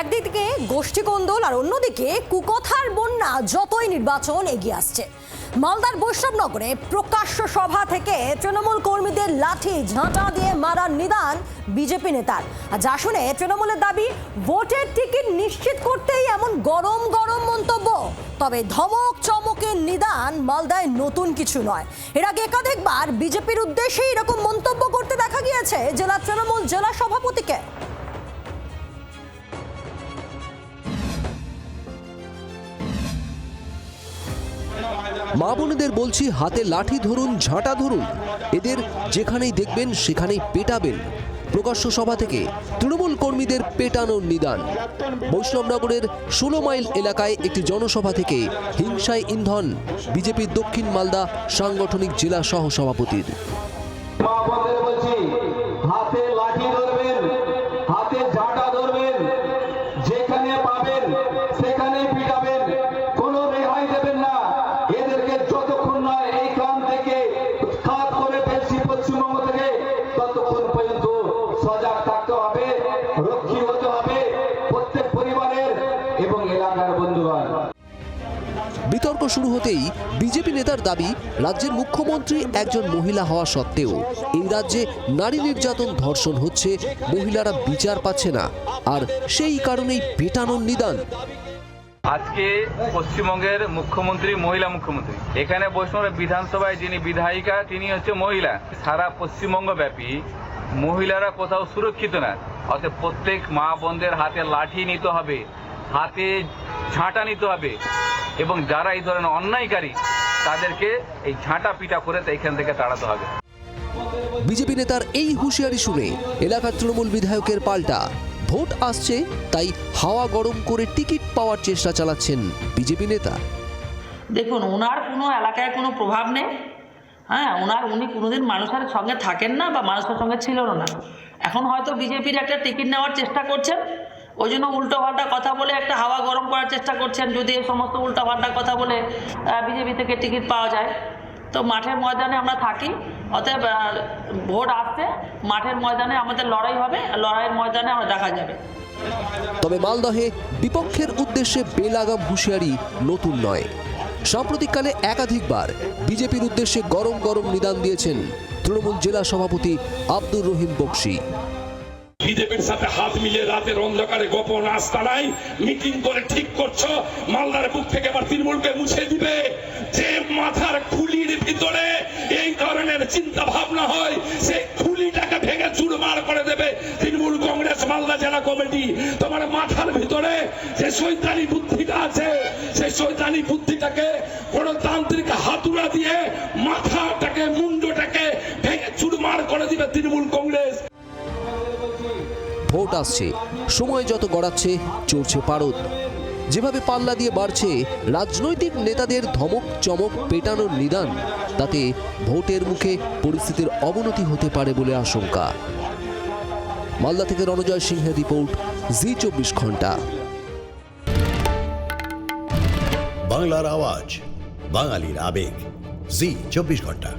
একদিকে গোষ্ঠী কোন্দল আর অন্যদিকে কুকথার বন্যা যতই নির্বাচন এগিয়ে আসছে। মালদার বৈষ্ণবনগরে প্রকাশ্য সভা থেকে তৃণমূল কর্মীদের লাঠি ঝাঁটা দিয়ে মারার নিদান বিজেপি নেতার। যা শুনে তৃণমূলের দাবি, ভোটের টিকিট নিশ্চিত করতেই এমন গরম গরম মন্তব্য। তবে ধমক চমকের নিদান মালদায় নতুন কিছু নয়। এর আগে একাধিকবার বিজেপির উদ্দেশ্যে এরকম মন্তব্য করতে দেখা গিয়েছে জেলা তৃণমূল জেলা সভাপতিকে মা বোনেদের বলছি, হাতে লাঠি ধরুন, ঝাঁটা ধরুন। এদের যেখানেই দেখবেন, সেখানেই পেটাবেন। প্রকাশ্য সভা থেকে তৃণমূল কর্মীদের পেটানোর নিদান। বৈষ্ণবনগরের ষোলো মাইল এলাকায় একটি জনসভা থেকে হিংসায় ইন্ধন, বিজেপির দক্ষিণ মালদা সাংগঠনিক জেলা সহ সভাপতির হাতে ঝাঁটা ধরবেন, যেখানে পাবেন, সেখানে বিতর্ক শুরু হতেই বিজেপি নেতার দাবি, রাজ্যের মুখ্যমন্ত্রী একজন মহিলা হওয়া সত্ত্বেও এই রাজ্যে নারী নির্যাতন ধর্ষণ হচ্ছে, মহিলারা বিচার পাচ্ছে না, আর সেই কারণেই পেটানোর নিদান। আজকে পশ্চিমবঙ্গের মুখ্যমন্ত্রী মহিলা মুখ্যমন্ত্রী। এখানে বৈষ্ণব বিধানসভায় যিনি বিধায়িকা, তিনি হচ্ছে মহিলা। সারা পশ্চিমবঙ্গ ব্যাপী মহিলারা কোথাও সুরক্ষিত না। অর্থাৎ প্রত্যেক মা বোনদের হাতে লাঠি নিতে হবে। হাতে ঝাঁটা নিতে হবে। এবং যারা এই ধরনের অন্যায়কারী তাদেরকে এই ঝাঁটা পিটা করে এখান থেকে তাড়াতে হবে। বিজেপি নেতার এই হুঁশিয়ারি শুনে এলাকার তৃণমূল বিধায়কের পাল্টা ভোট আসছে তাই হাওয়া গরম করে টিকিট পাওয়ার চেষ্টা চালাচ্ছেন বিজেপি নেতা। দেখুন ওনার কোনো এলাকায় কোনো প্রভাব নেই। হ্যাঁ ওনার উনি কোনোদিন মানুষের সঙ্গে থাকেন না বা মানুষের সঙ্গে ছিল না। এখন হয়তো বিজেপির একটা টিকিট নেওয়ার চেষ্টা করছেন ওই জন্য উল্টো পাল্টা কথা বলে একটা হাওয়া গরম করার চেষ্টা করছেন, যদি এই সমস্ত উল্টো পাল্টা কথা বলে বিজেপি থেকে টিকিট পাওয়া যায়। তো মাঠের ময়দানে আমরা থাকি, অতএব ভোট আসছে, মাঠের ময়দানে আমাদের লড়াই হবে লড়াইয়ের ময়দানে আমরা দেখা যাবে। তবে মালদহে বিপক্ষের উদ্দেশ্যে বেলাগাম হুঁশিয়ারি নতুন নয়। সাম্প্রতিককালে একাধিকবার বিজেপির উদ্দেশ্যে গরম গরম নিদান দিয়েছেন তৃণমূল জেলা সভাপতি আব্দুর রহিম বক্সি। বিজেপির সাথে হাত মিলিয়ে রাতের অন্ধকারে গোপন আস্তানায় মিটিং করে ঠিক করছ, মালদার বুক থেকে আবার তৃণমূলকে মুছে দিবে। যে মাথার খুলির ভিতরে এই ধরনের চিন্তা ভাবনা হয়, সেই খুলিটাকে ভেঙে চুরমার করে দেবে তৃণমূল কংগ্রেস মালদা জেলা কমিটি। তোমার মাথার ভিতরে যে শৈতানি বুদ্ধিটা আছে, সেই শৈতানি বুদ্ধিটাকে গণতান্ত্রিক হাতুড়া দিয়ে মাথাটাকে, মুন্ডটাকে ভেঙে চুরমার করে দিবে তৃণমূল কংগ্রেস। ভোট আসছে। সময় যত গড়াচ্ছে, চড়ছে পারদ। যেভাবে পাল্লা দিয়ে বাড়ছে, রাজনৈতিক নেতাদের ধমক, চমক পেটানোর নিদান। তাতে ভোটের মুখে পরিস্থিতির অবনতি হতে পারে বলে আশঙ্কা। মালদা থেকে রণজয় সিংহের রিপোর্ট, জি চব্বিশ ঘণ্টা। বাংলার আওয়াজ, বাঙালির আবেগ, জি চব্বিশ ঘণ্টা।